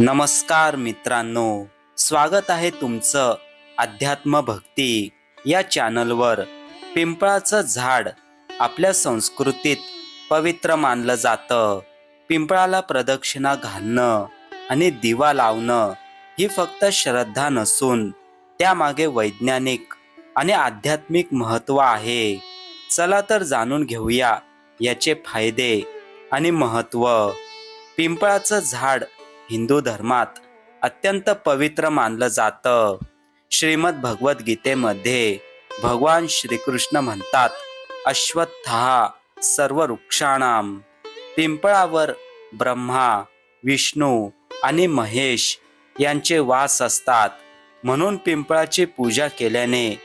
नमस्कार मित्रांनो स्वागत आहे तुमचं अध्यात्म भक्ती या चॅनलवर. पिंपळाचं झाड आपल्या संस्कृतीत पवित्र मानलं जातं. पिंपळाला प्रदक्षिणा घालणं आणि दिवा लावणं ही फक्त श्रद्धा नसून त्यामागे वैज्ञानिक आणि आध्यात्मिक महत्त्व आहे. चला तर जाणून घेऊया याचे फायदे आणि महत्त्व पिंपळाचं झाड हिंदू धर्मात अत्यंत पवित्र मानलं जातं. श्रीमद भगवद्गीतेमध्ये भगवान श्रीकृष्ण म्हणतात अश्वत्था सर्व वृक्षाणाम पिंपळावर ब्रह्मा विष्णू आणि महेश यांचे वास असतात. म्हणून पिंपळाची पूजा केल्याने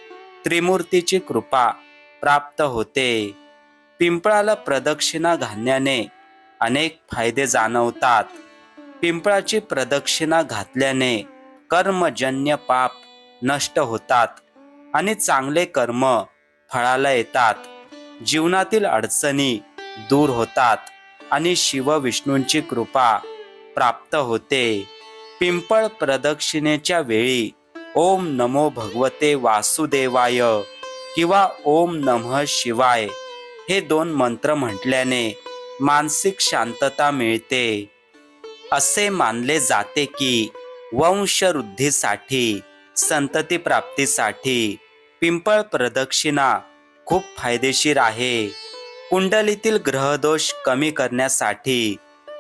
त्रिमूर्तीची कृपा प्राप्त होते. पिंपळाला प्रदक्षिणा घालण्याने अनेक फायदे जाणवतात. पिंपळाची प्रदक्षिणा घातल्याने कर्मजन्य पाप नष्ट होतात आणि चांगले कर्म फळाला येतात. जीवनातील अडचणी दूर होतात आणि शिवविष्णूंची कृपा प्राप्त होते. पिंपळ प्रदक्षिणेच्या वेळी ओम नमो भगवते वासुदेवाय किंवा ओम नमः शिवाय हे दोन मंत्र म्हटल्याने मानसिक शांतता मिळते. असे मानले जाते की वंशवृद्धीसाठी संतती प्राप्तीसाठी पिंपळ प्रदक्षिणा खूप फायदेशीर आहे. कुंडलीतील ग्रहदोष कमी करण्यासाठी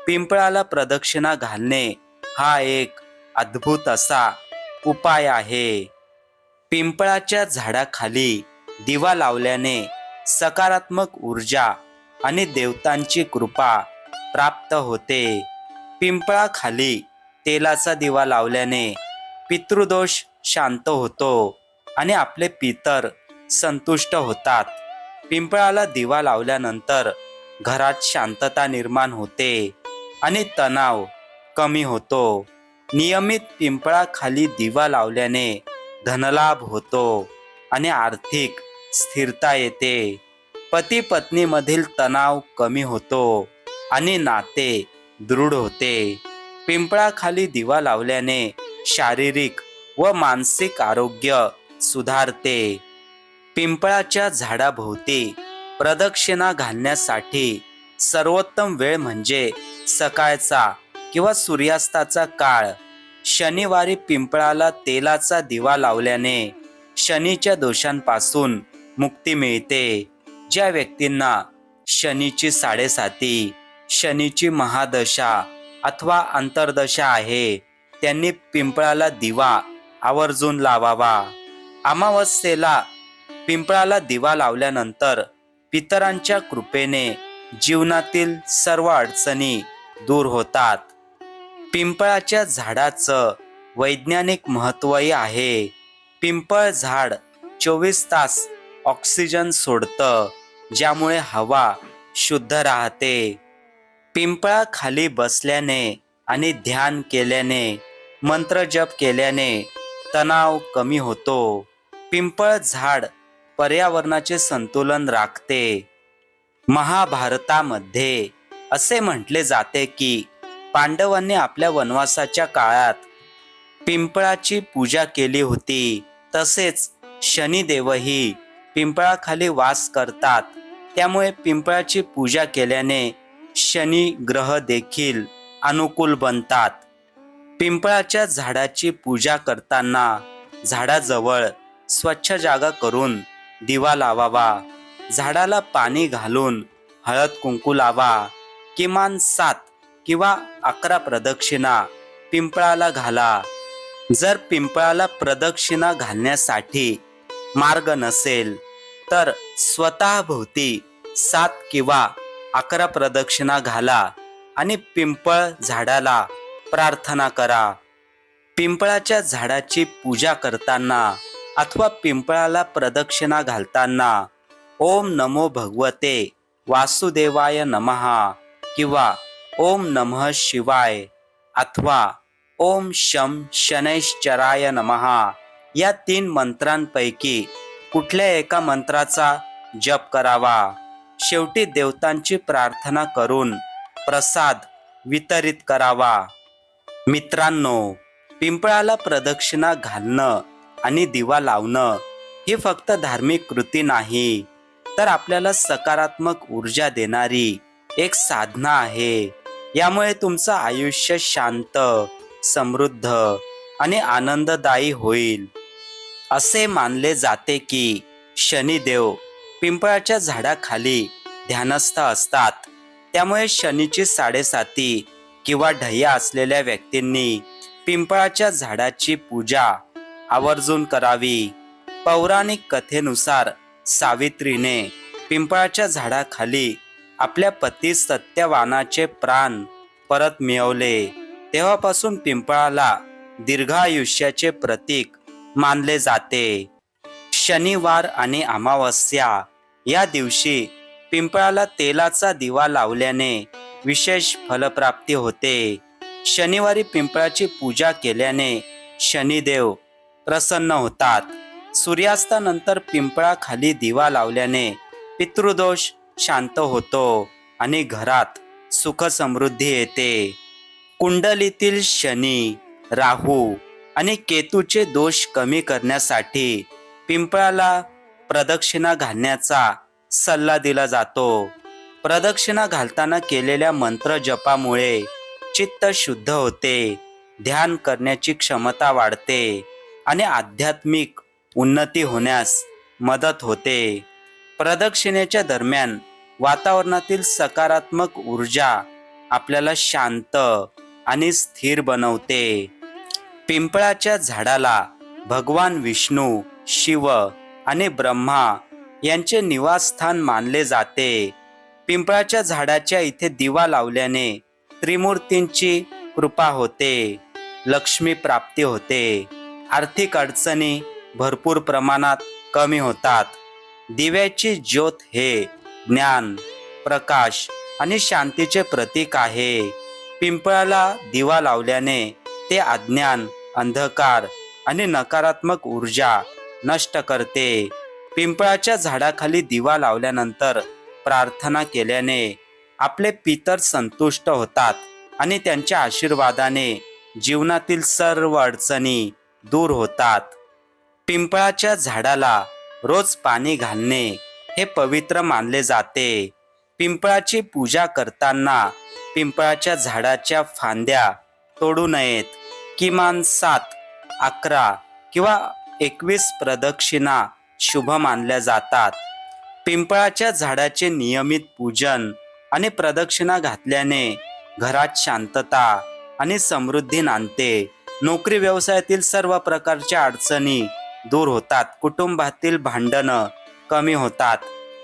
पिंपळाला प्रदक्षिणा घालणे हा एक अद्भुत असा उपाय आहे. पिंपळाच्या झाडाखाली दिवा लावल्याने सकारात्मक ऊर्जा आणि देवतांची कृपा प्राप्त होते. पिंपळाखाली तेलाचा दिवा लावल्याने पितृदोष शांत होतो आणि आपले पितर संतुष्ट होतात. पिंपळाला दिवा लावल्यानंतर घरात शांतता निर्माण होते आणि तणाव कमी होतो. नियमित पिंपळाखाली दिवा लावल्याने धनलाभ होतो आणि आर्थिक स्थिरता येते. पती पत्नीमधील तणाव कमी होतो आणि नाते दृढ होते. पिंपळाखाली दिवा लावल्याने शारीरिक व मानसिक आरोग्य सुधारते. पिंपळाच्या झाडाभोवती प्रदक्षिणा घालण्यासाठी सर्वोत्तम वेळ म्हणजे सकाळचा किंवा सूर्यास्ताचा काळ. शनिवारी पिंपळाला तेलाचा दिवा लावल्याने शनीच्या दोषांपासून मुक्ती मिळते. ज्या व्यक्तींना शनीची साडेसाती शनीची महादशा अथवा अंतर्दशा आहे. त्यांनी पिंपळाला दिवा आवर्जून लावावा. अमावस्येला पिंपळाला दिवा लावल्यानंतर पितरांच्या कृपेने जीवनातील सर्व अडचणी दूर होतात. पिंपळाच्या झाडाचं वैज्ञानिक महत्त्वही आहे. पिंपळ झाड चोवीस तास ऑक्सिजन सोडतं ज्यामुळे हवा शुद्ध राहते. पिंपळाखाली बसल्याने आणि ध्यान केल्याने मंत्रजप केल्याने तणाव कमी होतो. पिंपळ झाड पर्यावरणाचे संतुलन राखते. महाभारतामध्ये असे म्हटले जाते की पांडवांनी आपल्या वनवासाच्या काळात पिंपळाची पूजा केली होती. तसेच शनिदेवही पिंपळाखाली वास करतात. त्यामुळे पिंपळाची पूजा केल्याने शनी ग्रह देखील अनुकूल बनतात. पिंपळाच्या झाडाची पूजा करताना झाडाजवळ स्वच्छ जागा करून दिवा लावावा. झाडाला पाणी घालून हळद कुंकू लावा. किमान सात किंवा अकरा प्रदक्षिणा पिंपळाला घाला. जर पिंपळाला प्रदक्षिणा घालण्यासाठी मार्ग नसेल तर स्वतःभोवती सात किंवा अकरा प्रदक्षिणा घाला आणि पिंपळ झाडाला प्रार्थना करा. पिंपळाच्या झाडाची पूजा करताना अथवा पिंपळाला प्रदक्षिणा घालताना ओम नमो भगवते वासुदेवाय नमहा किंवा ओम नमः शिवाय अथवा ओम शम शनैश्चराय नमहा या तीन मंत्रांपैकी कुठल्या एका मंत्राचा जप करावा? शेवटी देवतांची प्रार्थना करून प्रसाद वितरित करावा. मित्रांनो पिंपळाला प्रदक्षिणा घालणं आणि दिवा लावणं ही फक्त धार्मिक कृती नाही तर आपल्याला सकारात्मक ऊर्जा देणारी एक साधना आहे. यामुळे तुमचं आयुष्य शांत समृद्ध आणि आनंददायी होईल. असे मानले जाते की शनिदेव पिंपळाच्या झाडाखाली ध्यानस्थ असतात. त्यामुळे शनीची साडेसाती किंवा ढय्या असलेल्या व्यक्तींनी पिंपळाच्या झाडाची पूजा आवर्जून करावी. पौराणिक कथेनुसार सावित्रीने पिंपळाच्या झाडाखाली आपल्या पती सत्यवानाचे प्राण परत मिळवले. तेव्हापासून पिंपळाला दीर्घायुष्याचे प्रतीक मानले जाते. शनिवार आणि अमावस्या या दिवशी पिंपळाला तेलाचा दिवा लावल्याने विशेष फलप्राप्ती होते. शनिवारी पिंपळाची पूजा केल्याने शनिदेव प्रसन्न होतात. सूर्यास्तानंतर पिंपळाखाली दिवा लावल्याने पितृदोष शांत होतो आणि घरात सुख समृद्धी येते. कुंडलीतील शनी राहू आणि केतूचे दोष कमी करण्यासाठी पिंपळाला प्रदक्षिणा घालण्याचा सल्ला दिला जातो. प्रदक्षिणा घालताना केलेल्या मंत्र जपामुळे चित्त शुद्ध होते ध्यान करण्याची क्षमता वाढते आणि आध्यात्मिक उन्नती होण्यास मदत होते. प्रदक्षिणेच्या दरम्यान वातावरणातील सकारात्मक ऊर्जा आपल्याला शांत आणि स्थिर बनवते. पिंपळाच्या झाडाला भगवान विष्णू शिव आणि ब्रह्मा यांचे निवासस्थान मानले जाते. पिंपळाच्या झाडाच्या इथे दिवा लावल्याने त्रिमूर्तींची कृपा होते लक्ष्मी प्राप्ती होते. आर्थिक अडचणी भरपूर प्रमाणात कमी होतात. दिव्याची ज्योत हे ज्ञान प्रकाश आणि शांतीचे प्रतीक आहे. पिंपळाला दिवा लावल्याने ते अज्ञान अंधकार आणि नकारात्मक ऊर्जा नष्ट करते. पिंपळाच्या झाडाखाली दिवा लावल्यानंतर प्रार्थना केल्याने आपले पितर संतुष्ट होतात आणि त्यांच्या आशीर्वादाने जीवनातील सर्व अडचणी दूर होतात. पिंपळाच्या झाडाला रोज पाणी घालणे हे पवित्र मानले जाते. पिंपळाची पूजा करताना पिंपळाच्या झाडाच्या फांद्या तोडू नयेत. किमान सात अकरा किंवा एकवीस प्रदक्षिणा शुभ मानल्या जातात. पिंपळाच्या झाडाचे नियमित पूजन आणि प्रदक्षिणा घातल्याने घरात शांतता आणि समृद्धी नांदते. नोकरी व्यवसायातील सर्व प्रकारच्या अडचणी दूर होतात. कुटुंबातील भांडणं कमी होतात.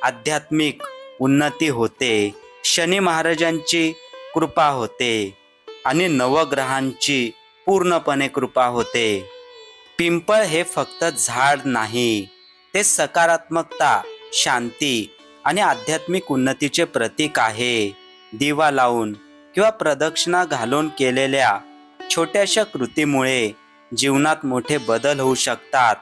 आध्यात्मिक उन्नती होते. शनी महाराजांची कृपा होते आणि नवग्रहांची पूर्णपणे कृपा होते. पिंपळ हे फक्त झाड नाही ते सकारात्मकता शांती आणि आध्यात्मिक उन्नतीचे प्रतीक आहे. दिवा लावून किंवा प्रदक्षिणा घालून केलेल्या छोट्याशा कृतीमुळे जीवनात मोठे बदल होऊ शकतात.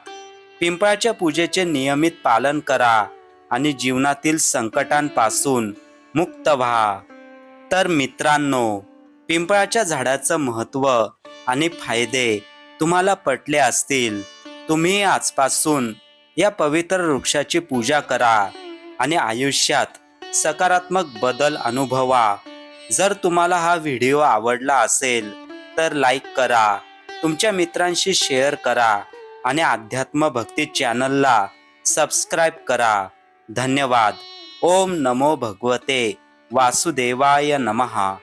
पिंपळाच्या पूजेचे नियमित पालन करा आणि जीवनातील संकटांपासून मुक्त व्हा. तर मित्रांनो पिंपळाच्या झाडाचं महत्त्व आणि फायदे तुम्हाला पटले असतील तुम्ही आजपासून या पवित्र वृक्षाची पूजा करा आणि आयुष्यात सकारात्मक बदल अनुभवा. जर तुम्हाला हा व्हिडिओ आवडला असेल तर लाईक करा तुमच्या मित्रांशी शेअर करा आणि अध्यात्म भक्ती चॅनलला सबस्क्राईब करा. धन्यवाद. ओम नमो भगवते. वासुदेवाय नमहा.